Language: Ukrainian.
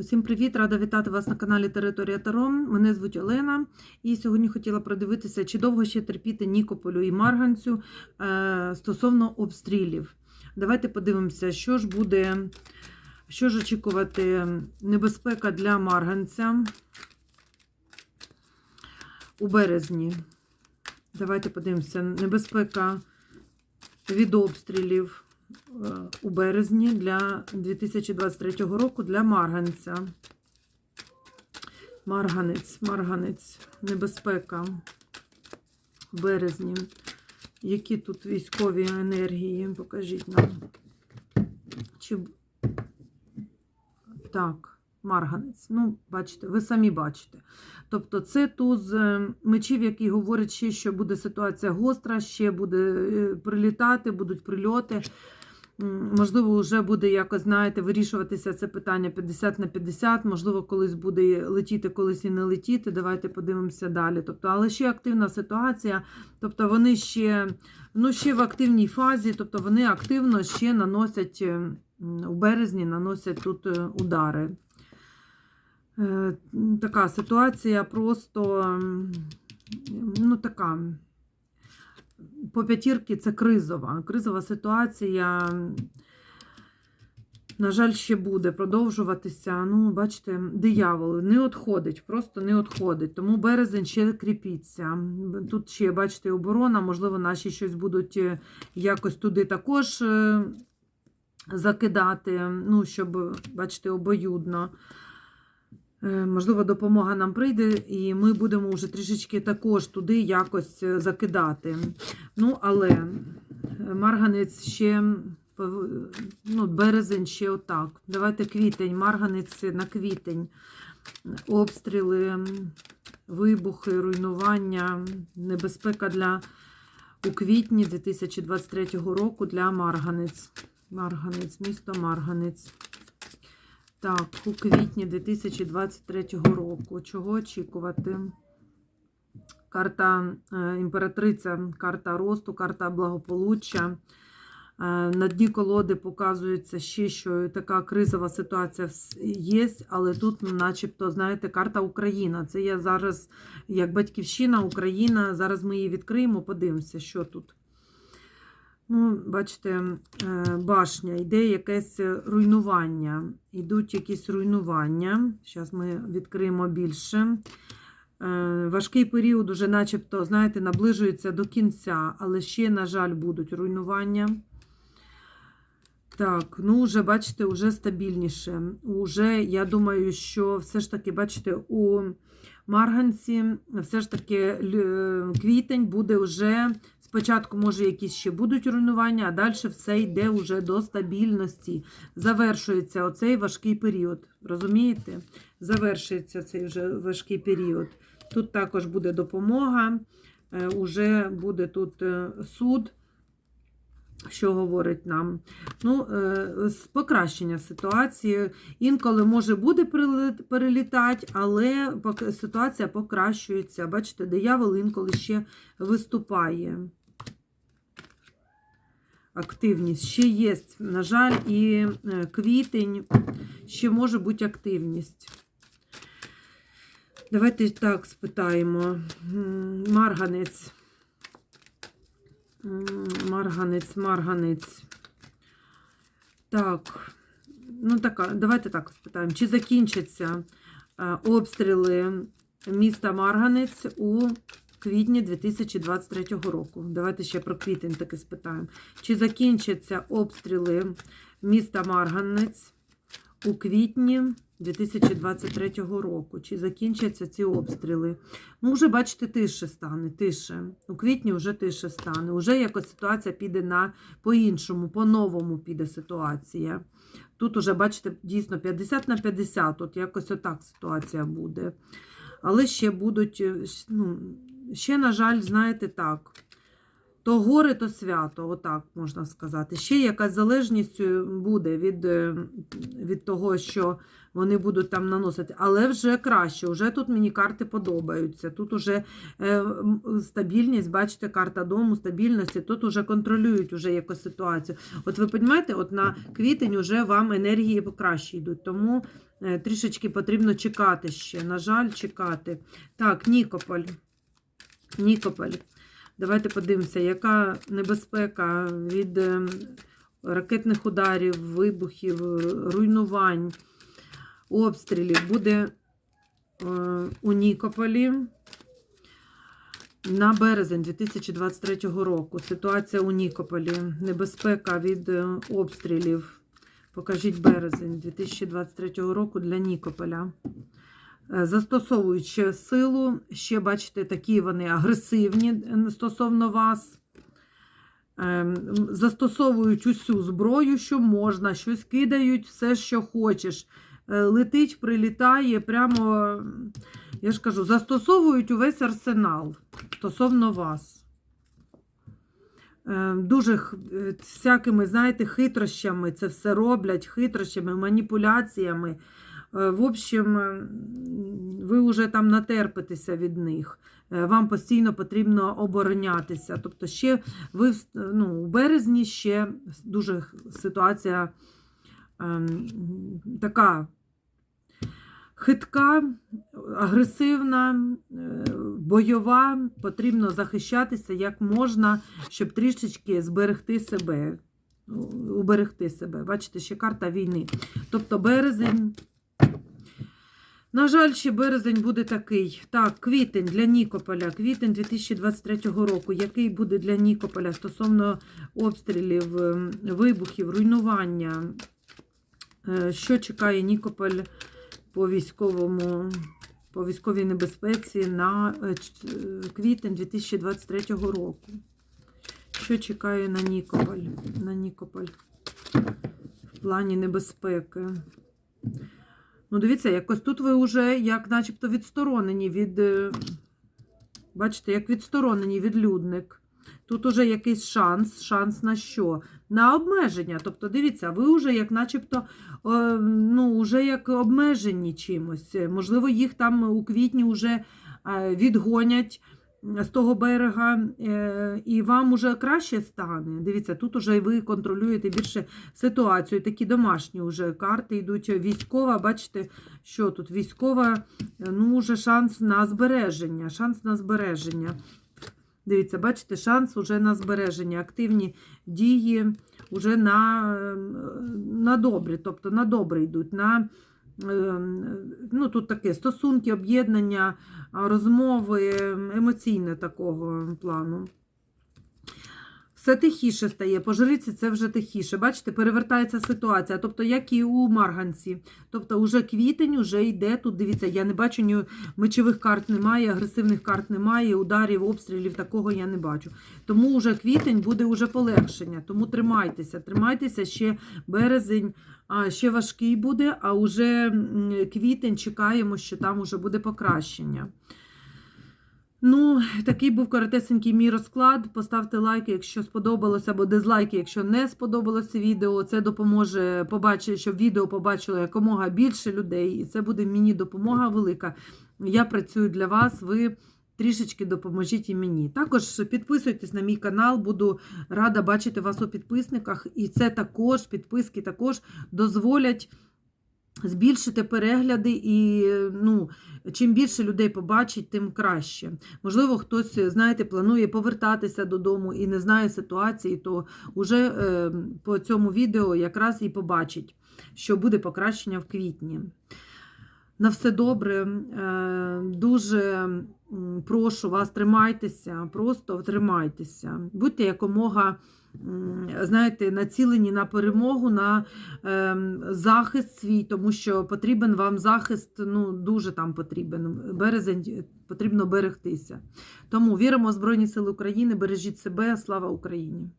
Усім привіт! Рада вітати вас на каналі Територія Таро. Мене звуть Олена, і сьогодні хотіла продивитися, чи довго ще терпіти Нікополю і Марганцю е, стосовно обстрілів. Давайте подивимося, що ж буде, що ж очікувати небезпека для Марганця у березні. Давайте подивимося, небезпека від обстрілів у березні для 2023 року для Марганця. Марганець, Марганець, небезпека в березні. Які тут військові енергії? Покажіть нам. Чи... Так, Марганець. Ну, бачите, ви самі бачите. Тобто це туз е, мечів, який говорить ще, що буде ситуація гостра, ще буде е, прилітати, будуть прильоти. Можливо, вже буде якось, знаєте, вирішуватися це питання 50 на 50, можливо, колись буде летіти, колись і не летіти. Давайте подивимося далі. Тобто, але ще активна ситуація, тобто вони ще, ну, ще в активній фазі, тобто вони активно ще наносять е, у березні, наносять тут е, удари. Е, Така ситуація просто ну, така. По п'ятірки це кризова. Кризова ситуація, на жаль, ще буде продовжуватися. Ну, бачите, диявол не відходить, просто не відходить. Тому березень ще кріпіться. Тут ще, бачите, оборона, можливо, наші щось будуть е, якось туди також е, закидати, ну, щоб, бачите, обоюдно. Е, Можливо, допомога нам прийде, і ми будемо вже трішечки також туди якось е, закидати. Ну, але е, марганець ще, ну, березень ще отак. Давайте квітень, марганець на квітень. Обстріли, вибухи, руйнування, небезпека для у квітні 2023 року для Марганець. Марганець, місто Марганець. Так, у квітні 2023 року. Чого очікувати? Карта е, імператриця, карта росту, карта благополуччя. Е, На дні колоди показується ще, що така кризова ситуація є, але тут, начебто, знаєте, карта Україна. Це я зараз, як батьківщина, Україна. Зараз ми її відкриємо, подивимося, що тут. Ну, бачите, е, башня, йде якесь руйнування. Йдуть якісь руйнування. Зараз ми відкриємо більше. Е, Важкий період уже начебто, знаєте, наближується до кінця, але ще, на жаль, будуть руйнування. Так, ну вже, бачите, вже стабільніше. Уже, я думаю, що все ж таки, бачите, у Марганці все ж таки квітень буде вже Спочатку, може, якісь ще будуть руйнування, а далі все йде вже до стабільності. Завершується оцей важкий період. Розумієте? Завершується цей вже важкий період. Тут також буде допомога, е, уже буде тут е, суд. Що говорить нам? Ну, е, покращення ситуації. Інколи може буде перелітати, але ситуація покращується. Бачите, диявол інколи ще виступає. Активність ще є, на жаль, і е, квітень, ще може бути активність. Давайте так спитаємо. Марганець. Марганець, марганець. Так. Ну, така, давайте так спитаємо. Чи закінчаться е, обстріли міста Марганець у квітні 2023 року? Давайте ще про квітень таки спитаємо. Чи закінчаться обстріли міста Марганець у квітні 2023 року? Чи закінчаться ці обстріли? Ну, вже бачите, тише стане, тише. У квітні вже тише стане. Уже якось ситуація піде на по-іншому, по-новому піде ситуація. Тут уже, бачите, дійсно 50 на 50, от якось отак ситуація буде. Але ще будуть, е, ну, ще, на жаль, знаєте, так. То горе, то свято, отак можна сказати. Ще якась залежність е, буде від, е, від того, що вони будуть там наносити. Але вже краще. Вже тут мені карти подобаються. Тут уже е, стабільність, бачите, карта дому, стабільності. Тут уже контролюють уже якусь ситуацію. От ви розумієте, от на квітень уже вам енергії краще йдуть. Тому трішечки потрібно чекати ще. На жаль, чекати. Так, Нікополь. Нікополь. Давайте подивимося, яка небезпека від е, ракетних ударів, вибухів, руйнувань, обстрілів буде е, у Нікополі на березень 2023 року. Ситуація у Нікополі. Небезпека від е, обстрілів. Покажіть березень 2023 року для Нікополя. Е, Застосовуючи силу, ще бачите, такі вони агресивні стосовно вас. Ем, Застосовують усю зброю, що можна, щось кидають, все, що хочеш. Е, Летить, прилітає, прямо, я ж кажу, застосовують увесь арсенал стосовно вас. Е, Дуже всякими, знаєте, хитрощами це все роблять, хитрощами, маніпуляціями. Е, В общем, е, ви вже там натерпитеся від них. Е, Вам постійно потрібно оборонятися. Тобто, ще ви ну, у березні ще дуже ситуація ем, така хитка, агресивна, е, бойова. Потрібно захищатися як можна, щоб трішечки зберегти себе. Уберегти себе. Бачите, ще карта війни. Тобто березень. На жаль, ще березень буде такий. Так, квітень для Нікополя. Квітень 2023 року. Який буде для Нікополя стосовно обстрілів, ем, вибухів, руйнування? Е, Що чекає Нікополь по військовому, по військовій небезпеці на е, е, квітень 2023 року? Що чекає на Нікополь? На Нікополь в плані небезпеки? Ну, дивіться, якось тут ви вже як начебто відсторонені від. е, Бачите, як відсторонені відлюдник. Тут уже якийсь шанс. Шанс на що? На обмеження. Тобто, дивіться, ви вже як начебто е, ну, вже як обмежені чимось. Можливо, їх там у квітні вже е, відгонять з того берега, е, і вам уже краще стане. Дивіться, тут уже ви контролюєте більше ситуацію. Такі домашні вже карти йдуть. Військова, бачите, що тут військова, е, ну, вже шанс на збереження. Шанс на збереження. Дивіться, бачите, шанс уже на збереження, активні дії вже на, е, на добрі, тобто на добре йдуть. на Ну, тут таке стосунки, об'єднання, розмови, емоційне такого плану. Все тихіше стає, по це вже тихіше. Бачите, перевертається ситуація. Тобто, як і у Марганці. Тобто, уже квітень, уже йде. Тут дивіться, я не бачу ні мечових карт немає, агресивних карт немає, ударів, обстрілів, такого я не бачу. Тому вже квітень буде уже полегшення. Тому тримайтеся, тримайтеся ще березень, ще важкий буде, а уже квітень чекаємо, що там уже буде покращення. Ну, такий був коротесенький мій розклад. Поставте лайки, якщо сподобалося, або дизлайки, якщо не сподобалося відео. Це допоможе побачити, щоб відео побачило якомога більше людей, і це буде мені допомога велика. Я працюю для вас. Ви трішечки допоможіть і мені. Також підписуйтесь на мій канал, буду рада бачити вас у підписниках. І це також підписки також дозволять. Збільшити перегляди, і ну, чим більше людей побачить, тим краще. Можливо, хтось, знаєте, планує повертатися додому і не знає ситуації, то вже е, по цьому відео якраз і побачить, що буде покращення в квітні. На все добре. Е, Дуже прошу вас, тримайтеся, просто тримайтеся. Будьте якомога, знаєте, націлені на перемогу, на ем, захист свій, тому що потрібен вам захист, ну дуже там потрібен. Березень е, потрібно берегтися. Тому віримо в Збройні Сили України, бережіть себе, слава Україні!